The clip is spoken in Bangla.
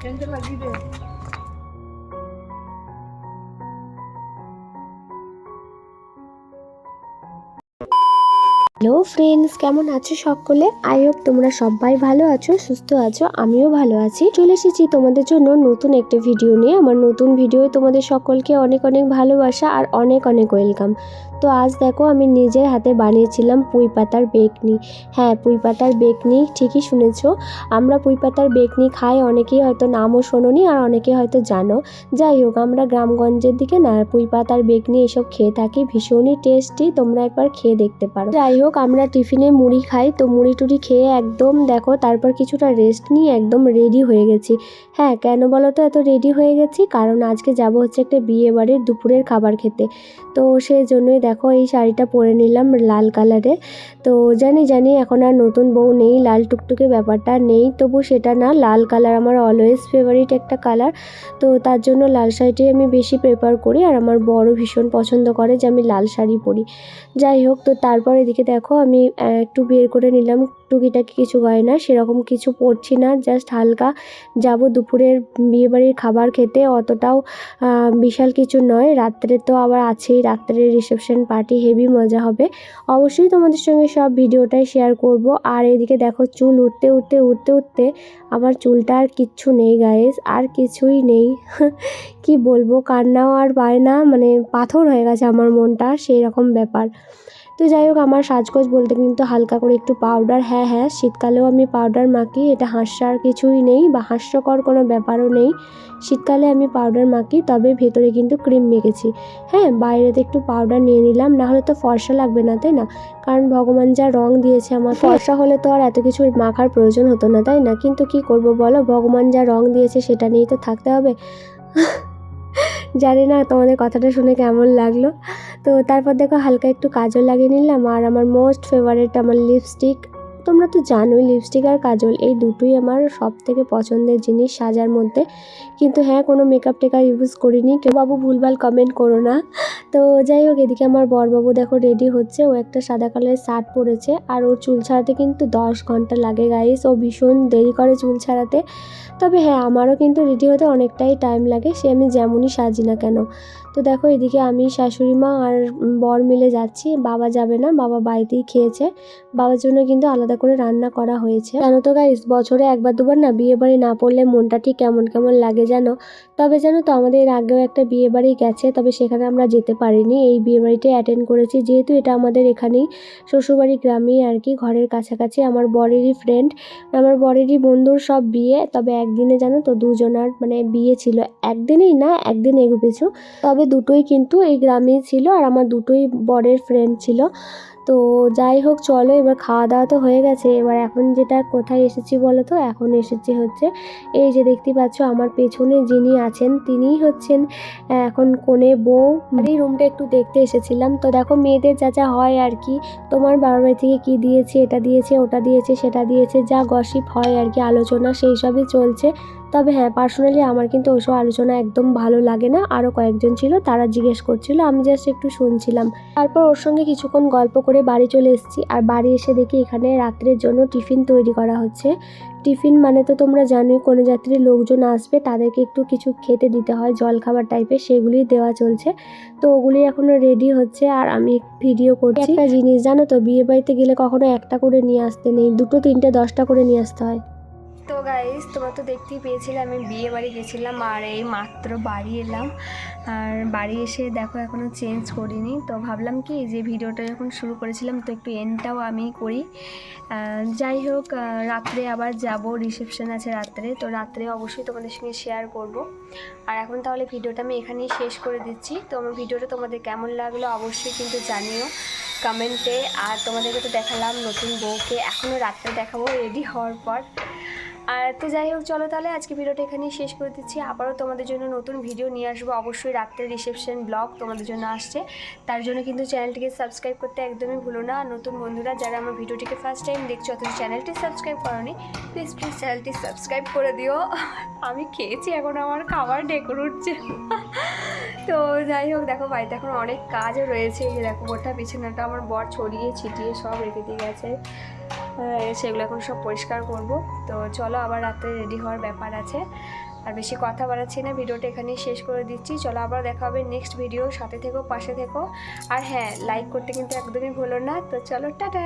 Cender. হ্যালো ফ্রেন্ডস, কেমন আছো সকলে? আই হোপ তোমরা সবাই ভালো আছো, সুস্থ আছো, আমিও ভালো আছি। চলে এসেছি তোমাদের জন্য নতুন একটা ভিডিও নিয়ে। আমার নতুন ভিডিও তোমাদের সকলকে অনেক অনেক ভালোবাসা আর অনেক অনেক ওয়েলকাম তো আজ দেখো আমি নিজের হাতে বানিয়েছিলাম পুঁই পাতার বেকনি হ্যাঁ পুঁই পাতার বেকনি ঠিকই শুনেছো। আমরা পুঁই পাতার বেকনি খাই, অনেকেই হয়তো নামও শোনোনি আর অনেকে হয়তো জানো। যাই হোক, আমরা গ্রামগঞ্জের দিকে না, পুঁই পাতার বেকনি এসব খেয়ে থাকি, ভীষণই টেস্টি তোমরা একবার খেয়ে দেখতে পারো। যাই হোক আমরা টিফিনে মুড়ি খাই। তো মুড়ি টুড়ি খেয়ে একদম দেখো, তারপর কিছুটা রেস্ট নিয়ে একদম রেডি হয়ে গেছি। হ্যাঁ কেন বলো তো, এত রেডি হয়ে গেছি? কারণ আজকে যাব হচ্ছে একটা বিয়ে বাড়ির দুপুরের খাবার খেতে। তো সেই জন্যই দেখো, এই শাড়িটা পরে নিলাম লাল কালারে তো জানি জানি এখন আর নতুন বউ নেই, লাল টুকটুকে ব্যাপারটা নেই। তবু সেটা না, লাল কালার আমার অলওয়েজ ফেভারিট একটা কালার তো তার জন্য লাল শাড়িটাই আমি বেশি প্রেফার করি। আর আমার বড় ভীষণ পছন্দ করে যে আমি লাল শাড়ি পরি। যাই হোক, তো তারপর এদিকে দেখো আমি একটু বের করে নিলাম। টুকিটাকি কিছু গয়না, সেরকম কিছু পড়ছি না জাস্ট হালকা যাব দুপুরের বিয়েবাড়ির খাবার খেতে। অতটাও বিশাল কিছু নয়। রাত্রে তো আবার আছেই রাত্রের রিসেপশন পার্টি হেভি মজা হবে। অবশ্যই তোমাদের সঙ্গে সব ভিডিওটাই শেয়ার করব। আর এদিকে দেখো, চুল উঠতে উঠতে উঠতে উঠতে আমার চুলটা আর কিচ্ছু নেই গায়েস আর কিছুই নেই। কি বলব, কান্নাও আর পায় না মানে পাথর হয়ে গেছে আমার মনটা সেই রকম ব্যাপার। তো যাই হোক, আমার সাজগোজ বলতে কিন্তু হালকা করে একটু পাউডার হ্যাঁ হ্যাঁ শীতকালেও আমি পাউডার মাখি, এটা হাস্যার কিছুই নেই বা হাস্যকর কোনো ব্যাপারও নেই। শীতকালে আমি পাউডার মাখি, তবে ভেতরে কিন্তু ক্রিম মেখেছি। হ্যাঁ বাইরেতে একটু পাউডার নিয়ে নিলাম, না হলে তো ফর্সা লাগবে না, তাই না? কারণ ভগবান যা রং দিয়েছে আমার, ফর্সা হলে তো আর এত কিছু মাখার প্রয়োজন হতো না, তাই না? কিন্তু কি করব বলো, ভগবান যা রং দিয়েছে সেটা নিয়েই তো থাকতে হবে। জানি না তোমাদের কথাটা শুনে কেমন লাগল। তো তারপর দেখো হালকা একটু কাজল লাগিয়ে নিলাম আর আমার মোস্ট ফেভারিট আমার লিপস্টিক তোমরা তো জানোই লিপস্টিক আর কাজল এই দুটোই আমার সব থেকে পছন্দের জিনিস সাজার মধ্যে। কিন্তু হ্যাঁ কোনো মেকআপ টেকআপ ইউজ করিনি। কেউ বাবু ভুলভাল কমেন্ট করো না। তো যাই হোক, এদিকে আমার বরবাবু দেখো রেডি হচ্ছে। ও একটা সাদা কালারের শার্ট পরেছে। আর ওর চুল ছাড়াতে কিন্তু দশ ঘণ্টা লাগে গাইস ও ভীষণ দেরি করে চুল ছাড়াতে। তবে হ্যাঁ আমারও কিন্তু রেডি হতে অনেকটাই টাইম লাগে। সে আমি যেমনই সাজি না কেন। তো দেখো, এদিকে আমি, শাশুড়ি মা আর বর মিলে যাচ্ছি। বাবা যাবে না, বাবা বাড়িতেই খেয়েছে। বাবার জন্য কিন্তু আলাদা করে রান্না করা হয়েছে। জানো তো গাইস বছরে একবার, দুবার না বিয়ে বাড়ি না পড়লে মনটা ঠিক কেমন কেমন লাগে জানো? তবে জানো তো, আমাদের এর আগেও একটা বিয়ে বাড়ি গেছে, তবে সেখানে আমরা যেতে পারিনি। এই বিয়ে বাড়িটাই অ্যাটেন্ড করেছি, যেহেতু এটা আমাদের এখানেই, শ্বশুরবাড়ি গ্রামেই আর কি, ঘরের কাছাকাছি। আমার বরেরই ফ্রেন্ড আমার বরেরই বন্ধুর সব বিয়ে। তবে একদিনে জানো তো, দুজনার মানে বিয়ে ছিল। একদিনেই না, একদিন এগো পিছু তবে দুটোই কিন্তু এই গ্রামেই ছিল আর আমার দুটোই বরের ফ্রেন্ড ছিল। তো যাই হোক, চলো এবার খাওয়া দাওয়া তো হয়ে গেছে। এবার এখন যেটা, কোথায় এসেছি বলো তো? এখন এসেছি হচ্ছে, এই যে দেখতে পাচ্ছ আমার পেছনে যিনি আছেন, তিনিই হচ্ছেন এখন কোণে বউ। এই রুমটা একটু দেখতে এসেছিলাম। তো দেখো, মেয়েদের যা যা হয় আর কি, তোমার বাবার বাড়ি থেকে কী দিয়েছে, এটা দিয়েছে, ওটা দিয়েছে, সেটা দিয়েছে, যা গসিপ হয় আর কি, আলোচনা সেই সবই চলছে। তবে হ্যাঁ পার্সোনালি আমার কিন্তু ওসব আলোচনা একদম ভালো লাগে না। আরও কয়েকজন ছিল, তারা জিজ্ঞেস করছিল, আমি জাস্ট একটু শুনছিলাম। তারপর ওর সঙ্গে কিছুক্ষণ গল্প করে বাড়ি চলে এসেছি। আর বাড়ি এসে দেখি এখানে রাত্রের জন্য টিফিন তৈরি করা হচ্ছে। টিফিন মানে তো তোমরা জানোই, কোনো যাত্রীর লোকজন আসবে, তাদেরকে একটু কিছু খেতে দিতে হয় জলখাবার টাইপের সেগুলি দেওয়া চলছে। তো ওগুলি এখনও রেডি হচ্ছে আর আমি ভিডিও করছি। একটা জিনিস জানো তো, বিয়ে বাড়িতে গেলে কখনো একটা করে নিয়ে আসতে নেই, দুটো, তিনটে, দশটা করে নিয়ে আসতে হয়। গাইস তোমরা তো দেখতেই পেয়েছিলে, আমি বিয়ে বাড়ি গেছিলাম আর এই মাত্র বাড়ি এলাম। আর বাড়ি এসে দেখো এখনও চেঞ্জ করিনি। তো ভাবলাম কি, যে ভিডিওটা যখন শুরু করেছিলাম, তো একটু এন্ডটাও আমি করি। যাই হোক রাত্রে আবার যাব রিসেপশন আছে রাত্রে। তো রাত্রে অবশ্যই তোমাদের সঙ্গে শেয়ার করব। আর এখন তাহলে ভিডিওটা আমি এখানেই শেষ করে দিচ্ছি। তো আমার ভিডিওটা তোমাদের কেমন লাগল অবশ্যই কিন্তু জানিও কমেন্টে আর তোমাদেরকে তো দেখালাম নতুন বউকে। এখনও রাত্রে দেখাবো রেডি হওয়ার পর। আর তো যাই হোক, চলো তাহলে আজকে ভিডিওটা এখানেই শেষ করে দিচ্ছি। আবারও তোমাদের জন্য নতুন ভিডিও নিয়ে আসব। অবশ্যই রাত্রের রিসেপশন ব্লগ তোমাদের জন্য আসছে। তার জন্য কিন্তু চ্যানেলটিকে সাবস্ক্রাইব করতে একদমই ভুলো না। নতুন বন্ধুরা, যারা আমার ভিডিওটিকে ফার্স্ট টাইম দেখছ, অথচ চ্যানেলটি সাবস্ক্রাইব করনি প্লিজ প্লিজ চ্যানেলটি সাবস্ক্রাইব করে দিও। আমি খেয়েছি এখন, আমার খাবার ডেকোর উঠছে তো যাই হোক, দেখো বাড়িতে এখন অনেক কাজও রয়েছে। দেখো গোটা বিছানাটা আমার বর ছড়িয়ে ছিটিয়ে সব রেখে দিয়ে গেছে। সেগুলো এখন সব পরিষ্কার করব। তো চলো, আবার রাতে রেডি হওয়ার ব্যাপার আছে। আর বেশি কথা বাড়াচ্ছি না, ভিডিওটা এখানেই শেষ করে দিচ্ছি। চলো, আবার দেখা হবে নেক্সট ভিডিও সাথে থেকো, পাশে থেকো। আর হ্যাঁ লাইক করতে কিন্তু একদমই ভুলো না। তো চলো, টাটা!